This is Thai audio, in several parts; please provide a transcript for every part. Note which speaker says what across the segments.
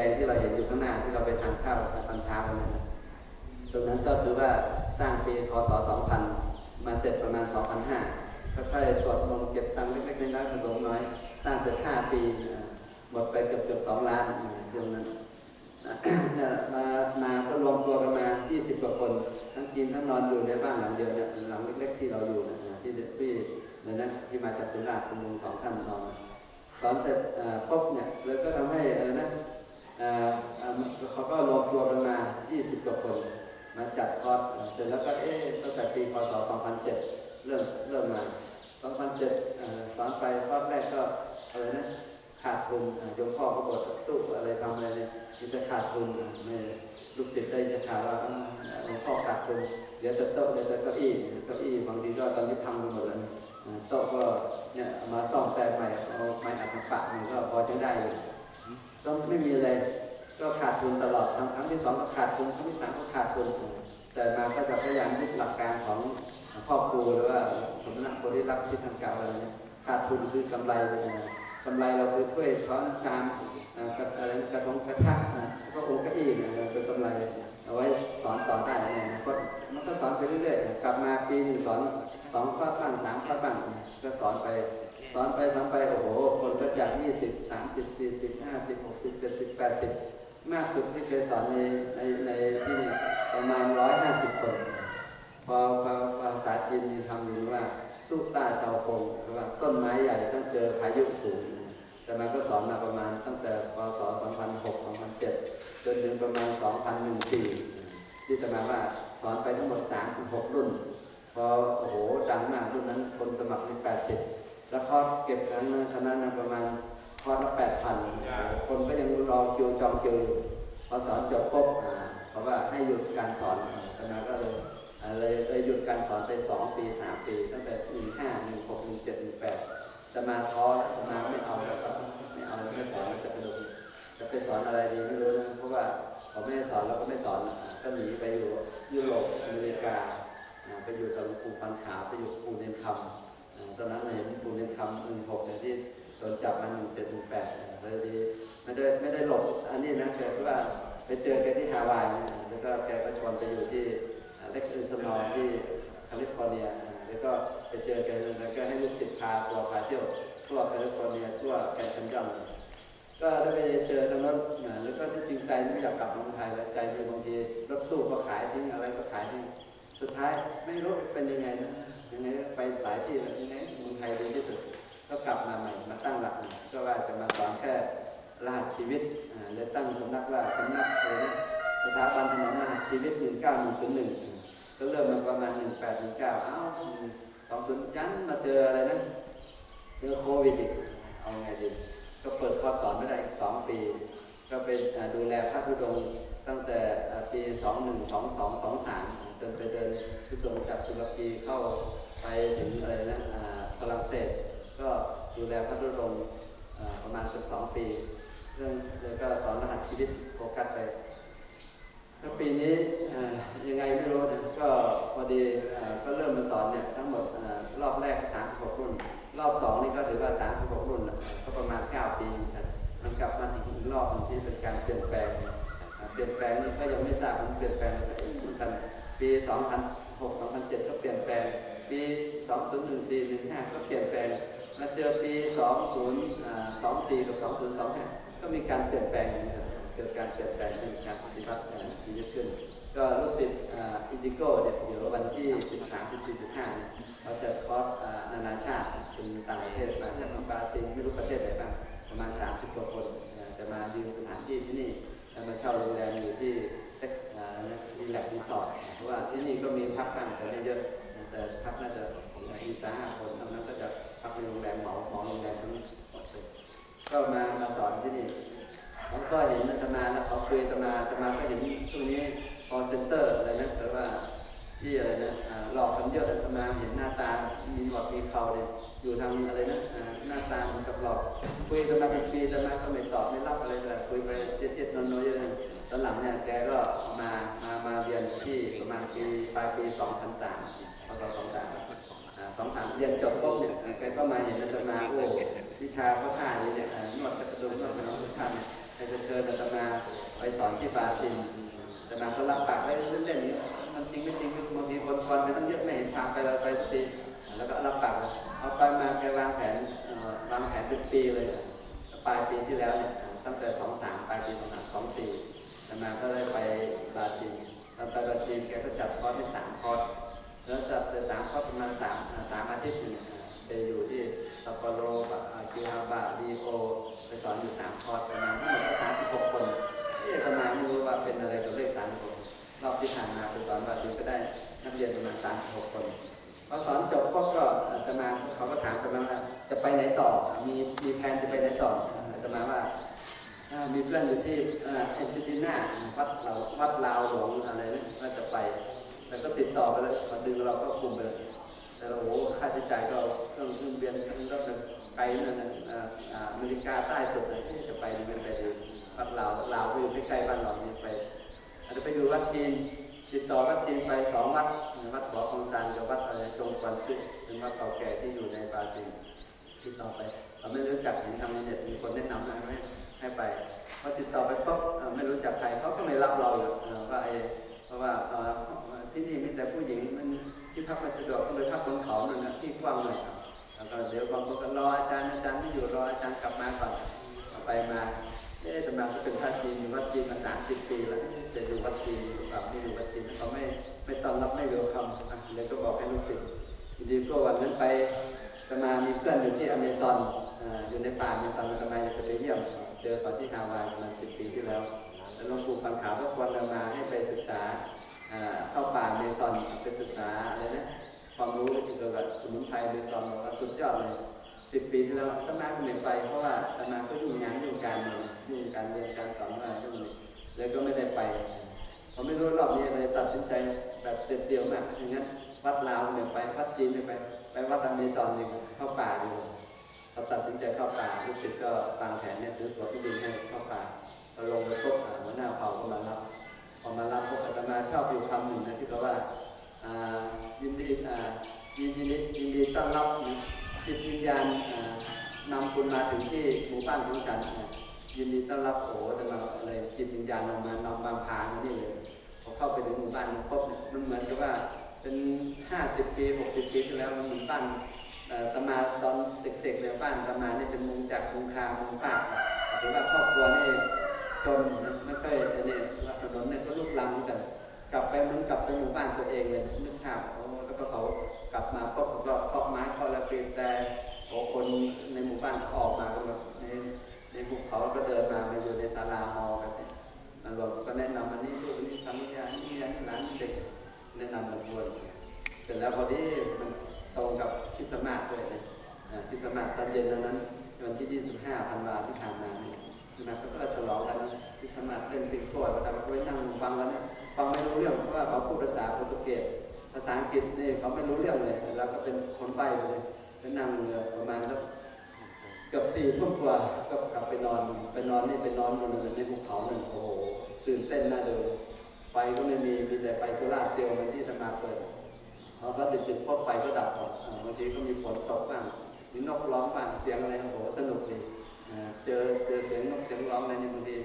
Speaker 1: ดงที่เราเห็นอยู่ข้างหน้าที่เราไปทานข้าวตอนเช้ากันนะตรงนั้นก็คือว่าสร้างปีคศ2000 มาเสร็จประมาณ 2005ค่อยๆสวดมนต์เก็บตังค์เล็กๆน้อยๆผสมน้อยสร้างเสร็จ 5 ปีหมดไปเกือบเกือบ2ล้านอ่าช่วงนั้นมามาก็รวมตัวกันมา 20 กว่าคน ทั้งกินทั้งนอนอยู่ในบ้านหลังเดียวเนี่ยหลังเล็ก ๆ ที่เราอยู่นะที่ที่เนี่ยนะที่มาจากสุราษฎร์คุณลุงสองท่านนอนสอนเสร็จปุ๊บเนี่ยแล้วก็ทำให้อะไรนะ เขาก็รวมตัวกันมา 20 กว่าคน มาจัดคอร์สเสร็จแล้วก็เอ๊ะตั้งแต่ปีพศ 2007 เริ่มเริ่มมา 2007 สอนไปคอร์สแรกก็อะไรนะขาดทุนโยมพ่อก็บอกตู้อะไรทำอะไรเนี่ยมันจะขาดทุนไม่ลูกศิษย์ได้จะขาวว่าหลวงพ่อขาดทุนเดี๋ยวจะโต๊ะเดี๋ยวจะเก้าอี้เก้าอี้บางทีก็ตอนนี้พังไปหมดแล้วโต๊ะก็เนี่ยมาซ่อมแซมใหม่เอาไม้อัดมาปะมันก็พอใช้ได้อยู่ ก็ไม่มีอะไร ก็ขาดทุนตลอดทั้งครั้งที่สองก็ขาดทุนครั้งที่สามก็ขาดทุนแต่มาก็จะพยายามยึดหลักการของพ่อครูหรือว่าสมณะโพธิรักที่ทางการอะไรเนี่ยขาดทุนคือกำไรนะกำไรเราคือถ้วยช้อนจาน จาก 20 30 40 50 60 70 80 มากสุดที่เคยสอนในในในที่นี่ประมาณ 150 คน พอพอภาษาจีนมีคำหนึ่งว่าสุตาเจ้าคงคือว่าต้นไม้ใหญ่ต้องเจอพายุสูง แต่มันก็สอนมาประมาณตั้งแต่พศ 2006 2007 จนถึงประมาณ 2014 ที่จะมาว่าสอนไปทั้งหมด 36 รุ่น พอโอ้โหดังมากรุ่นนั้นคนสมัครที่80 แล้วคอร์สเก็บครั้งนั้นคณะนั้นประมาณคอร์สละ8,000คนก็ยังรอคิวจองคิวอยู่พอสอนจบปุ๊บเพราะว่าให้หยุดการสอนคณะก็เลยอ่าเลยเลยหยุดการสอนไป2ปี3ปี ตั้งแต่15 16 17 18แต่มาท้อแล้วอาตมาไม่เอาแล้วครับไม่เอาแล้วไม่สอนจะไปดูจะไปสอนอะไรดีไม่รู้นะเพราะว่าเขาไม่ให้สอนเราก็ไม่สอนก็หนีไปอยู่ยุโรปอเมริกาไปอยู่กับหลวงปู่พันขาไปอยู่กับปู่เนนคำ ตอนนั้นเห็นปู่เนนคำหนึ่งหกเนี่ยที่โดนจับมาหนึ่งเจ็ดหนึ่งแปดเลยดีไม่ได้ไม่ได้หลบอันนี้นะคือว่าไปเจอแกที่ฮาวายแล้วก็แกก็ชวนไปอยู่ที่เล็กอินสนอลที่แคลิฟอร์เนียแล้วก็ไปเจอแกแล้วก็ให้ลูกศิษย์พาตัวพาเที่ยวทั่วแคลิฟอร์เนียทั่วแกนชันยองก็ได้ไปเจอตรงนั้นแล้วก็ที่จริงใจไม่อยากกลับเมืองไทยแล้วใจที่บางทีรถตู้ก็ขายทิ้งอะไรก็ขายทิ้งสุดท้ายไม่รู้เป็นยังไงนะ ยังไงไปหลายที่แล้วยังไงเมืองไทยดีที่สุด ก็กลับมาใหม่มาตั้งหลักก็ว่าจะมาสอนแค่รหัสชีวิตอ่าเลยตั้งสำนักว่าสำนักเลยนะสถาบันถนนรหัสชีวิต 19101 ก็เริ่มมาประมาณ 1819อ้าว20ยันมาเจออะไรนะ เจอโควิดอีกเอาไงดี ก็เปิดคอร์สสอนไม่ได้อีก 2 ปี ก็ไปอ่าดูแลพระธุดงค์ ตั้งแต่อ่าปี 212223จนไปเดินธุดงค์จากตุรกีเข้าไปถึงอะไรนะอ่าฝรั่งเศส ก็ดูแลพระธุดงประมาณเกือบสองปี เรื่องแล้วก็สอนรหัสชีวิตโฟกัสไปแล้วปีนี้ยังไงไม่รู้นะก็พอดีก็เริ่มมาสอนเนี่ยทั้งหมดรอบแรก36รุ่น รอบสองนี่ก็ถือว่า36รุ่น งนี่ก็ยังไม่ทราบมันเปลี่ยนแปลงอะไรเหมือนกันปี 2006 2007 ก็เปลี่ยนแปลง ปี 2014 15 ก็เปลี่ยนแปลงมาเจอปี 2024 กับ 2025 ก็มีการเปลี่ยนแปลงเกิดการเปลี่ยนแปลงขึ้นการปฏิบัติชีวิตขึ้น ก็ลูกศิษย์อินดิโก้เดี๋ยววันที่ 13 14 15เนี่ยเราจะคอร์สอ่านานาชาติเป็นต่างประเทศมาจากบราซิลไม่รู้ประเทศไหนบ้างประมาณ 30กว่าคนอ่าจะมายืมสถานที่ที่นี่ แล้วมาเช่าโรงแรมอยู่ที่เซ็กอ่ารีแลกซ์รีสอร์ทเพราะว่าที่นี่ก็มีพักบ้งแต่ไม่เยอะแต่พักน่าจะสี่สามห้าคนนอกนั้นก็จะพักในโรงแรมเหมาเหมาโรงแรมทั้งหมดเลยก็มามาสอนที่นี่เขาก็เห็นอาตมาแล้วเขาคุยอาตมาอาตมาก็เห็นช่วงนี้คอเซ็นเตอร์อะไรนะแต่ว่าที่อะไรนะ หลอกกันเยอะอาตมาเห็นหน้าตา มีหลอดมีเขาเนี่ยอยู่ทางอะไรนะอ่าหน้าตาเหมือนกับหลอกคุยอาตมาเป็นปีอาตมาก็ไม่ตอบไม่รับอะไรเลยคุยไปเจ็ดๆนอนๆอยู่เลยตอนหลังเนี่ยแกก็มามามาเรียนที่ประมาณปีปลายปี2003พศ23อ่า23เรียนจบปุ๊บเนี่ยแกก็มาเห็นอาตมาโอ้วิชาพระท่านี่เนี่ยนวดกระดุมนวดกระดุมทุกท่านเนี่ยให้จะเชิญอาตมาไปสอนที่บราซิลแต่มาก็รับปากไว้เล่นๆนี้ มันจริงไม่จริงบางทีคนคอนไปตั้งเยอะไม่เห็นทางไปเราไปสักทีแล้วก็รับปากเอาไปมาแกวางแผนเอ่อวางแผนเป็นปีเลยปลายปีที่แล้วเนี่ยตั้งแต่สองสามปลายปีสองสามสองสี่แต่มาก็ได้ไปบราซิลตอนไปบราซิลแกก็จัดคอร์สที่สามคอร์สแล้วจัดแต่สามคอร์สประมาณสามสามอาทิตย์หนึ่งจะอยู่ที่ซัปโปโรกิวาบะรีโอไปสอนอยู่สามคอร์สประมาณทั้งหมดก็สามสิบหกคนที่อาตมาไม่รู้ว่าเป็นอะไรกับเลขสามสิบหก รอบที่ผ่านมาไปสอนบราซิลก็ได้นักเรียนประมาณสามหกคนพอสอนจบก็ก็อาตมาเขาก็ถามกันมาว่าจะไปไหนต่อ มีมีแผนจะไปไหนต่ออาตมาว่ามีเพื่อนอยู่ที่อ่าเอร์เจนตินาวัดเราวัดลาวหลวงอะไรนะว่าจะไป แล้วก็ติดต่อไปเลยมาดึงเราก็กลุ่มไปเลยแต่เราโอ้ค่าใช้จ่ายก็เครื่องเครื่องเบียนเครื่องรถไกลนั่นนะอ่าอ่าอเมริกาใต้สุดเลยจะไปดีไม่ไปดีวัดลาวลาวอยู่ใกล้ๆบ้านเรานี่ไป อาจจะไปดูวัดจีน ติดต่อวัดจีนไปสองวัดวัดบ่อคองซานกับวัดอะไรจงกวนซึเป็นวัดเก่าแก่ที่อยู่ในบราซิลติดต่อไปเราไม่รู้จักเห็นทางในเน็ตมีคนแนะนำให้ให้ให้ไปพอติดต่อไปปุ๊บไม่รู้จักใครเขาก็ไม่รับเราอยู่เอ่อว่าไอ้เพราะว่าที่นี่มีแต่ผู้หญิงมันที่พักไม่สะดวกก็เลยพักบนเขาหนึ่งนะที่กว้างหน่อยแล้วก็เดี๋ยวบางคนก็รออาจารย์อาจารย์ไม่อยู่รออาจารย์กลับมาก่อนไปมา เอ๊ะแต่มาก็เป็นพระจีนอยู่วัดจีนมาสามสิบปีแล้วจะอยู่วัดจีนหรือเปล่าไม่อยู่วัดจีนเขาไม่ไม่ต้อนรับไม่เวลคัมเลยก็บอกให้ลูกศิษย์ทีก็วันนั้นไปจะมามีเพื่อนอยู่ที่อเมซอนอยู่ในป่าอเมซอนทำไมจะไปเยี่ยมเจอตอนที่ฮาวายประมาณสิบปีที่แล้วแล้วหลวงปู่ปันขาวก็ชวนเรามาให้ไปศึกษาเข้าป่าอเมซอนไปศึกษาอะไรนะความรู้เกี่ยวกับสมุนไพรอเมซอนบอกว่สุดยอดเลยสิบปีที่แล้วตั้งนานก็ไม่ไปเพราะว่าตมาก็ยุ่งงานยุ่งการเมือง ยุ่การเรียนการสอนว่ายุ่งนี้เลยก็ไม่ได้ไปผมไม่รู้รอบนี้เลยตัดสินใจแบบเด็ดเดี่ยวมากอย่างนั้นวัดลาวเนี่ยไปวัดจีนเนี่ยไป ไปวัดอเมซอนดีกว่าเข้าป่าดีกว่เราตัดสินใจเข้าป่าลูกศิษย์ก็วางแผนเนี่ยซื้อตั๋วเครื่องบินให้เข้าป่าพอลงไปปุ๊บหัวหน้าเผ่าก็มารับพอมารับพวกอาตมาชอบอยู่คำหนึ่งนะที่เขาว่ายินดียินดียินดีต้อนรับจิตวิญญาณนำคุณมาถึงที่หมู่บ้านของฉันอะ ยินดีต้อนรับโอ้แต่มาอะไรจิตวิญญาณนำมานำบางพามานี่เลยพอเข้าไปถึงหมู่บ้านมันพบมันเหมือนกับว่าเป็นห้าสิบปีหกสิบปีที่แล้วมันเหมือนบ้านตมาตอนเด็กๆเนี่ยบ้านตมานี่เป็นมุงจากมุงคามุงฟากหรือว่าครอบครัวนี่จนไม่ค่อยอันนี้ว่าถนนเนี่ยก็ลุกลังกัน กลับไปมันกลับไปหมู่บ้านตัวเองเลยนึกภาพโอ้แล้วก็เขากลับมาปุ๊บก็เคาะไม้เคาะระเบียงแต่โอ้คนในหมู่บ้านออกมาก็แบบในใน ภูเขาก็เดินมามาอยู่ในศาลาฮอกันเนี่ยมันบอกก็แนะนำอันนี้ลูกอันนี้ทำนี่อันนี้อันนี้หลานเด็กแนะนำมันบวชเสร็จแล้วพอดีมันตรงกับคริสมาสด้วยนะอ่าคริสมาสตอนเย็นนนั้นวันที่ 25ธันวาที่ผ่านมาเนี่ยคริสต์มาเขาก็ฉลองกันคริสมาสเล่นติ๊กโก้แต่เราก็ไปนั่งฟังแล้วนะฟังไม่รู้เรื่องเพราะว่าเขาพูดภาษาโปรตุเกสภาษาอังกฤษนี่เขาไม่รู้เรื่องเลยเราก็เป็นคนใบ้ไปเลยไปนั่งประมาณสัก กือบสี่ทุ่มกว่าก็กลับไปนอนไปนอนนี่ไปนอนบนในภูเขาหนึ่งโอ้โหตื่นเต้นน่าดูไฟก็ไม่มีมีแต่ไฟโซล่าเซลล์มันที่จะมาเปิดพอก็ดึกๆพอไฟก็ดับหมดบางทีก็มีฝนตกบ้างมีนกร้องบ้างเสียงอะไรโอ้โหสนุกดีเจอเจอเสียงนกเสียงร้องอะไรนี่บางที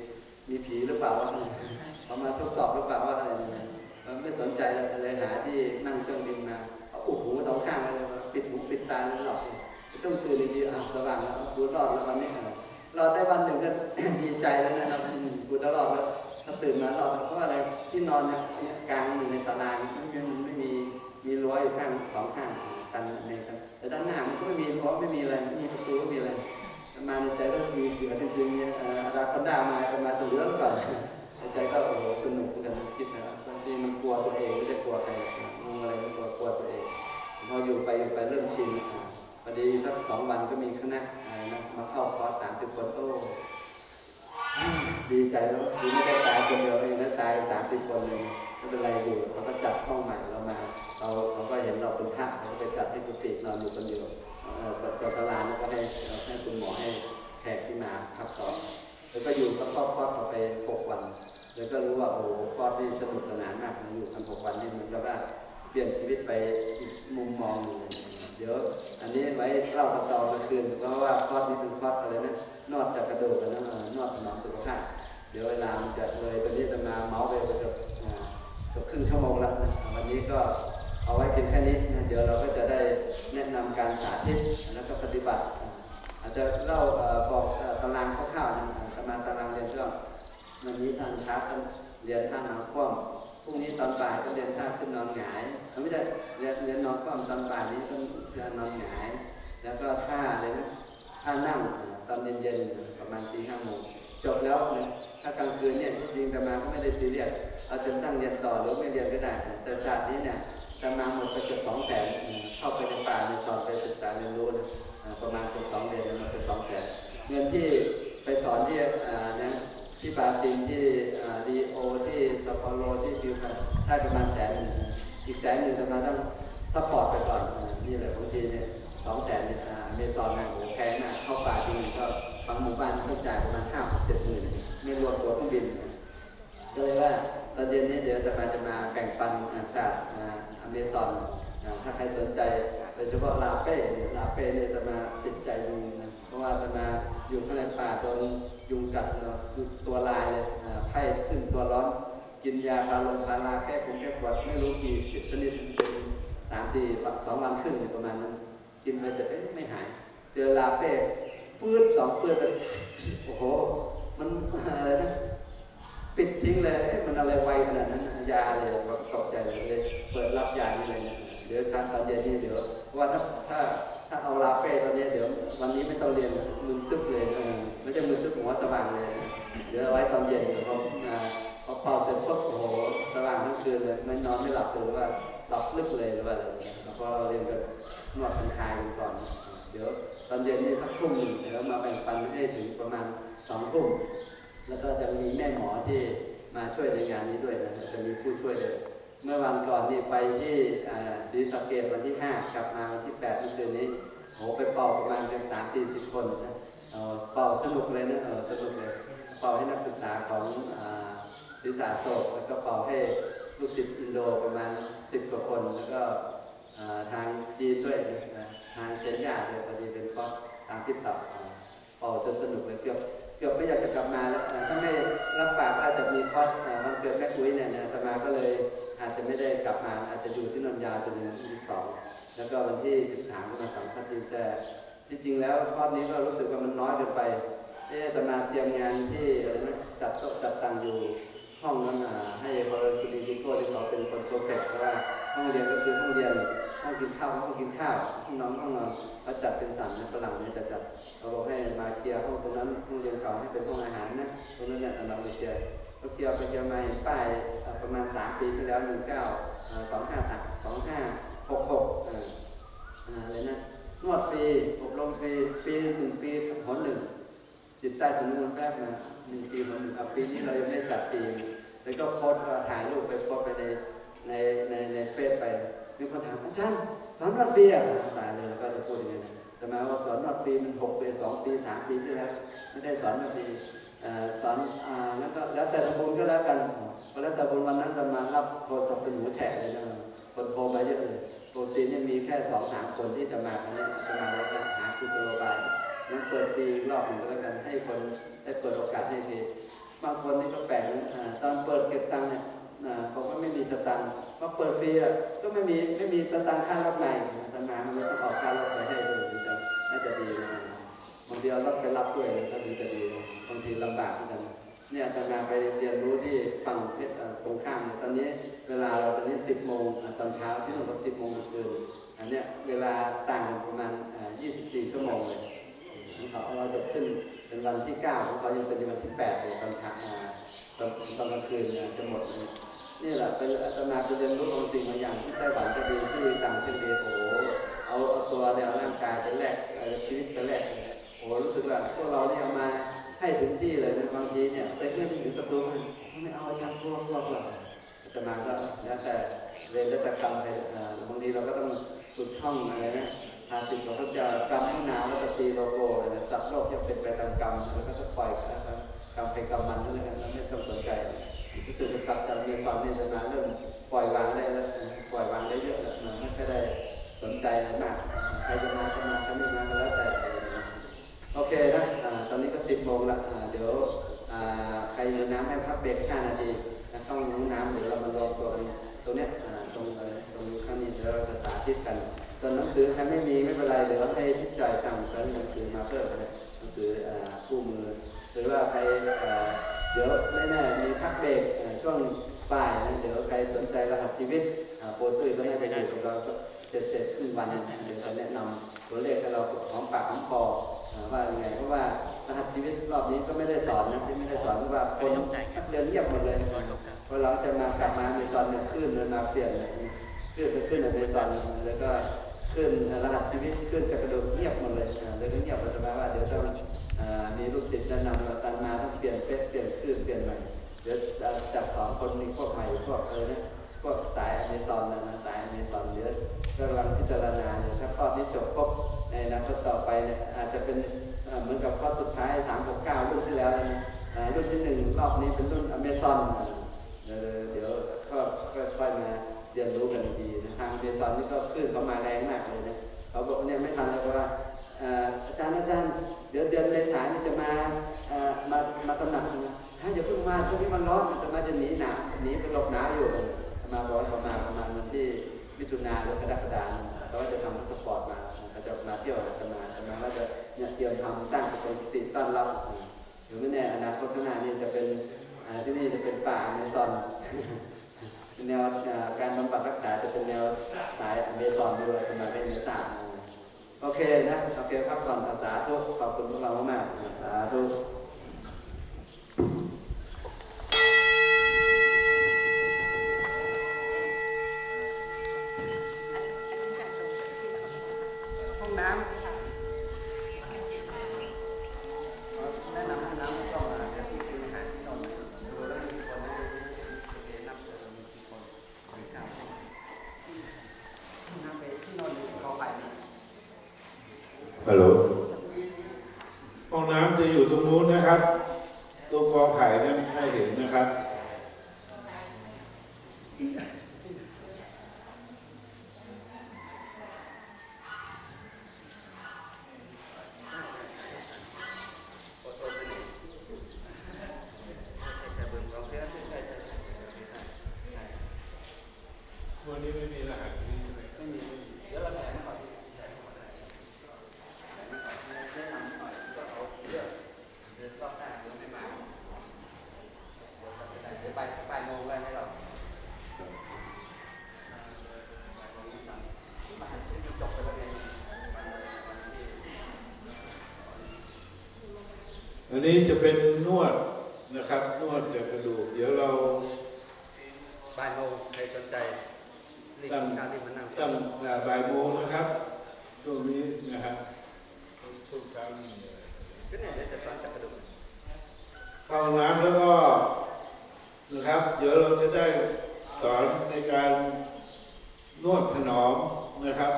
Speaker 1: มีผีหรือเปล่าวะเอามาทดสอบหรือเปล่าว่าอะไรไม่สนใจเลยเลยหาที่นั่งเครื่องบินมาเอาอุดหูสองข้างเลยปิดหูปิดตาแล้วหลับ ต้องตื่นดีอะสว่างแล้วดูรอดแล้ววันนี้อะไรอดได้วันหนึ่งก็ดีใจแล้วนะครับอืมกูจะรอดแล้วถ้าตื่นมารอดเพราะอะไรที่นอนเนี่ยกลางอยู่ในศาลาเนี่มันไม่มีมีรั้วอยู่ข้างสองข้างกันในกันแต่ด้านหน้ามันก็ไม่มีรั้วไม่มีอะไรไม่มีประตูไม่มีอะไรมาในใจก็มีเสือจริงๆเนี่ยอ่าดาคอนดามาจะมาตัวเหลืองก่อนในใจก็โอ้โหสนุกกันคิดนะบางทีมันกลัวตัวเองไม่ได้กลัวใครงูอะไรมันกลัวกลัวตัวเองพออยู่ไปอยู่ไปเริ่มชิน สักสองวันก็มีคณะอะไรนะมาเข้าคอร์สสามสิบคนโอ้ดีใจแล้วดีไม่ได้ตายคนเดียวเองนะตายสามสิบคนเลยไม่เป็นไรอยู่เขาก็จัดห้องใหม่เรามา เราเราก็เห็นเราเป็นพระเราก็ไปจัดให้กุฏินอนอยู่คนเดียวเอ่อศาสลาเนี่ยก็ให้ให้คุณหมอให้แขกที่มาพักต่อนแล้วก็อยู่กับครอบครัวเขาไปหกวัน แล้วก็รู้ว่าโอ้โหครอบนี่สนุกสนานมากมันอยู่กันหกวันนี่มือนกับว่าเปลี่ยนชีวิตไปอีกมุมมองหนึ่ง เดี๋ยวอันนี้ไว้เล่ากันต่อกลางคืนเพราะว่าคอร์สนี้เป็นคอร์สอะไรนะนอดจากกระดูกกันะนอดถนอมสุขภาพเดี๋ยวเวลามันจะเลยตอนนี้จะมาเมาส์ไปเกือบเกือบครึ่งชั่วโมงแล้วนะวันนี้ก็เอาไว้เพียงแค่นี้นะเดี๋ยวเราก็จะได้แนะนำการสาธิตแล้วก็ปฏิบัติ อาจจะเล่าบอกตารางคร่าวๆนะอ่าตารางตารางเรียนก็วันนี้ทางเช้าก็เรียนท่าน้ำคว่ำพรุ่งนี้ตอนบ่ายก็เรียนท่าขึ้นนอนหงายเอ้ยไม่ใช่เรียนเรียนนอนคว่ำตอนบ่ายนี้ต้อง นอนหงาย แล้วก็ท่าเลยนะท่านั่งตอนเย็นๆประมาณสี่ห้าโมงจบแล้วนะถ้ากลางคืนเนี่ยที่จริงแต่มาก็ไม่ได้ซีเรียสเอาจนตั้งเรียนต่อหรือไม่เรียนก็ได้ แต่ศาสตร์นี้เนี่ยจะมาหมดไปเกือบสองแสนเข้าไปในป่าในสอนไปศึกษาเรียนรู้นะประมาณเกือบสองเดือนมันเป็นสองแสนเงินที่ไปสอนที่อ่านะที่บราซิลที่ดีโอที่ซัปโปโรที่บิวกันได้ประมาณแสนหนึ่งอีกแสนหนึ่งจะมาต้องซัพพอร์ตไปก่อน นี่แหละบางทีเนี่ยสองแสนเนี่ยอ่าเมซอนนี่ยโอ้โหแพงมากเข้าป่าทีนึงก็บางหมู่บ้านต้องจ่ายประมาณห้าเจ็ดหมื่นไม่รวมตัวเครื่องบิน ก็เลยว่าตอนเย็นนี้เดี๋ยวจะมาจะมาแบ่งปันอาศาสตร์อ่าอเมซอนถ้าใครสนใจโดยเฉพาะลาเป้เนี่ยลาเป้เนี่ยจะมาติดใจยุงนะเพราะว่าจะมาอยู่ข้างในป่าโดนยุงกัดเนาะคือตัวลายเลยไข้ขึ้นตัวร้อน กินยาพาลงพาราแก้ผมแก้ปวดไม่รู้กี่สิบชนิดเสามสี่สองวันครึ่งเนี่ยประมาณนั้น กินไปจะเอ๊ะไม่หายเจอลาเป้ปื้ดสองปื้ดแบบโอ้โห มันอะไรนะปิดทิ้งเลยมันอะไรไวขนาดนั้นยาเลยแบบตกใจเลยเลยเปิดรับยานี่เลยเนี่ยเดี๋ยวทานตอนเย็นนี่เดี๋ยวว่าถ้าถ้าถ้าเอาลาเป้ตอนนี้เดี๋ยว วันนี้ไม่ต้องเรียนมึนตึ๊บเลยไม่ใช่มึนตึ๊บหัวสว่างเลย เดี๋ยวไว้ตอนเย็นเดี๋ยวพออ่าพอเป่าเสร็จปุ๊บโอ้โหสว่างทั้งคืนเลยไม่นอนไม่หลับเลยว่า หลับลึกเลยหรือว่าอะไรอย่าเงี้ยแล้วก็เรียนกับนวดเป็นคลายกันก่อน เดี๋ยวตอนเย็นนี่สักทุ่มหนึ่งเดี๋ยวมาแบ่งปันให้ถึงประมาณสองทุ่มแล้วก็จะมีแม่หมอที่มาช่วยในงานนี้ด้วยนะจะมีผู้ช่วยเลยเมื่อวันก่อนนี่ไปที่ศรีสะเกดวันที่ 5 กลับมาวันที่ 8เมื่อคืนนี้โหไปเป่าประมาณเกือบสามสี่สิบคนนะเป่าสนุกเลยนะเออสนุกเลยเป่าให้นักศึกษาของศรีสาโศกแล้วก็เป่าให้ ลูกศิษย์อินโดประมาณ10กว่าคน แล้วก็ทางจีนด้วยนะทางเคนยาด้วยพอดีเป็นคอร์สตามที่ตับอ่าเป่าจนสนุกเลยเกือบเกือบไม่อยากจะกลับมาแล้วถ้าไม่รับปากว่าอาจจะมีคอร์สวันเกิดแม่กุ้ยเนี่ยนะตมาก็เลยอาจจะไม่ได้กลับมาอาจจะอยู่ที่นนยาจนถึงวันที่12แล้วก็วันที่13ก็มาสัมภาษณ์แต่ที่จริงแล้วคอร์สนี้ก็รู้สึกว่ามันน้อยเกินไปเอ๊ะตมาเตรียมงานที่อะไรนะจัดโต๊ะจัดตังอยู่ ห้องนั้นอะให้บริษัทดิโก้ที่เขาเป็นคนโปรเฟกต์เพราะว่าห้องเรียนก็คือห้องเรียนห้องกินข้าวห้องกินข้าวห้องนอนห้องนอนเขาจัดเป็นสันนะฝรั่งเนี่ยจะจัดเราบอกให้มาเคลียร์ห้องตรงนั้นห้องเรียนเก่าให้เป็นห้องอาหารนะตรงนั้นเนี่ยเราไปเคลียร์ก็เคลียร์ไปเคลียร์มาเห็นป้ายประมาณ 3 ปีที่แล้ว 19อ่า253 2566อ่าอ่าอะไรนะนวดฟรีอบรมฟรีปีหนึ่งปีหนหนึ่งจิตใต้สำนึกมันแป๊บมาหนึ่งปีหนหนึ่งปีนี้เรายังไม่ได้จัดปี แล้วก็โพสถ่ายรูปไปโพสไปในในในในเฟซไป มีคนถามอาจารย์สอนนวดฟรีอะตายเลยก็จะพูดอย่างนี้นะแต่หมายว่าสอนนวดปีมันหกปีสองปีสามปีที่แล้วไม่ได้สอนนวดฟรีสอนอ่าแล้วก็แล้วแต่ตำบลก็แล้วกันแล้วแต่ตำบลวันนั้นจะมารับโทรศัพท์เป็นหูแฉะเลยนะคนโทรมาเยอะเลยปกติเนี่ยมีแค่สองสามคนที่จะมาครั้งนี้จะมาแล้วก็หากุศโลบายนั้นเปิดฟรีรอบหนึ่งก็แล้วกันให้คนได้เปิดโอกาสให้ฟรี บางคนนี่ก็แปลกนะตอนเปิดเก็บตังค์เนี่ยอ่าผมก็ไม่มีสตังค์พอเปิดฟรีอะก็ไม่มีไม่มีสตังค์ค่ารถใหม่ตำนานมันต้องออกค่ารถไปให้ด้วยถึงจะน่าจะดีนะบางทีเอารถไปรับด้วยก็ดีจะดีบางทีลำบากเหมือนกันเนี่ยอาตมาไปเรียนรู้ที่ฝั่งเพชรตรงข้ามเนี่ยตอนนี้เวลาเราตอนนี้10โมงตอนเช้าที่หนู่นก็10โมงคืนอันเนี้ยเวลาต่างกันประมาณอ่า24ชั่วโมงเลยของเขาเราจะขึ้น เป็นวันที่9ของเขายังเป็นวันที่8เลยตอนเช้าอ่าตอนตอนกลางคืนเนี่ยจะหมดเลยนี่แหละเป็นอาตมาไปเรียนรู้บางสิ่งบางอย่างที่ไต้หวันก็ดีที่ต่างประเทศดีโอ้โหเอาเอาตัวเนี่ยร่างกายไปแลกชีวิตไปแลกโอ้โหรู้สึกว่าพวกเราเนี่ยเอามาให้ถึงที่เลยนะบางทีเนี่ยไปเพื่อที่อยู่ประตูมันไม่เอาอาจารย์พวกพวกเราแต่มาก็แล้วแต่เวรแล้วแต่กรรมใครบางทีเราก็ต้องฝึกท่องอะไรนะ ภาษิตของพระเจ้ากรรมให้หนาวแล้วก็ตีโลโก้นะสัตว์โลกจะเป็นไปตามกรรมแล้วก็ต้องปล่อยกันนะครับกรรมใครกรรมมันนั่นแหละแล้วไม่ต้องสนใจรู้สึกจะกลับจากเมซอนเนี่ยจะมาเริ่มปล่อยวางได้แล้วปล่อยวางได้เยอะแล้วนะไม่ค่อยได้สนใจมากใครจะมาก็มาใครไม่มาก็แล้วแต่โอเคนะตอนนี้ก็สิบโมงละเดี๋ยวใครอยู่นน้ำให้พักเบรก5นาทีแล้วเข้าห้อง จะแนะนำตัวเลขให้เราหอมปากหอมคอว่ายังไงเพราะว่ารหัสชีวิตรอบนี้ก็ไม่ได้สอนนะที่ไม่ได้สอนเพราะว่าคนนักเรียนเงียบหมดเลยพอเราจะมากลับมาเมซอนเนี่ยขึ้นเลยมาเปลี่ยนเลยขึ้นไปขึ้นในเมซอนแล้วก็ขึ้นรหัสชีวิตขึ้นจากกระดูกเงียบหมดเลยเลยเงียบปัจจุบันว่าเดี๋ยวต้องมีลูกศิษย์แนะนำเราตันมาต้องเปลี่ยนเป๊ะเปลี่ยนขึ้นเปลี่ยนใหม่เดี๋ยวจับสองคนมีพวกใหม่พวกอะไรนะ แรงมากเลยนะเขาบอกเนี่ยไม่ทันเลยว่าอ่ออาจารย์อาจารย์เดี๋ยวเดือนเมษายนนี่จะมามามาตำหนักนะถ้าอย่าเพิ่งมาช่วงนี้มันร้อนจะมาจะหนีหนาวหนีไปหลบหนาวอยู่มาบอกให้เขามาประมาณวันที่มิถุนาหรือกรกฎาคมเขาว่าจะทำพาสปอร์ตมาเขาจะมาเที่ยวจะมาจะมาว่าจะเนี่ยเตรียมทำสร้างสกุลติต้อนรับหรือไม่แน่อนาคตข้างหน้านี่จะเป็นที่นี่จะเป็นป่าอเมซอน แนวการบำบัดรักษาจะเป็นแนวสายอเมซอนด้วยทำไมเป็นเมษาโอเคนะ โอเคพักผ่อนภาษาทุกขอบคุณพวกเรามากๆสาธุ ห้องน้ำแนะนำห้องน้ำไม่ต้องมาเดี๋ยวที่คุยหาที่นอนดูแล้วมีคนนะเดี๋ยวนับเจอมีกี่คนมีเก้าคนห้องน้ำไปที่นอนอยู่เขาไปนะ
Speaker 2: ฮัลโหลห้องน้ำจะอยู่ตรงนู้นนะครับ ตรงกอไผ่เนี่ยไม่ให้เห็นนะครับ
Speaker 1: โอโต้เป็นแต่เบิ่งของเพื่อนใช่ใช่ใช่ใช่ใช่
Speaker 2: วันนี้ไม่มีรหัสชีวิตใช่ไหม
Speaker 1: ไม่มีไม่มีเดี๋ยวเราแถมมาก่อนแถมมาก่อนแถมก่อนแนะนำหน่อยก็เอาเลือกเดินรอบหน้าเดี๋ยวไม่มาเดี๋ยวจะไปได้เดี๋ยวบ่ายบ่ายโมงไว้ให้เราจบไปแล้วไง
Speaker 2: อันนี้จะเป็นนวดนะครับ นวดจากกระดูก เดี๋ยวเรา
Speaker 1: บ่ายโมงใครสนใจรีบ
Speaker 2: ตั้ง
Speaker 1: การรีบมานั่ง
Speaker 2: ตั้งอ่าบ่ายโมงนะครับตรงนี้นะครับช่วงเช้านี่
Speaker 1: ก็เนี่ยจะสอนจับกระดูก
Speaker 2: เข้าน้ำแล้วก็นะครับ เดี๋ยวเราจะได้สอนในการนวดถนอมนะครับ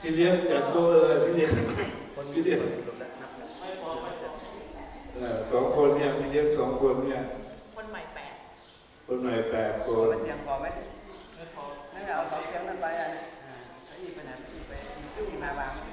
Speaker 2: พี่เลี้ยงจัดตัวเลยพี่เลี้ยงพี่เลี้ยง
Speaker 1: ดูแลนับนะ
Speaker 2: เอ่อสองคนเนี่ยพี่เลี้ยงสองคนเนี่ย
Speaker 3: คนใหม่แปด
Speaker 2: คนใหม่แปดค
Speaker 1: นม่เตรียมพอไหมไม่พอไม่เอาสองเตียงนั้นไปอะอ่าอีกไปไหนเก้าอี้ไปมีกมาวาง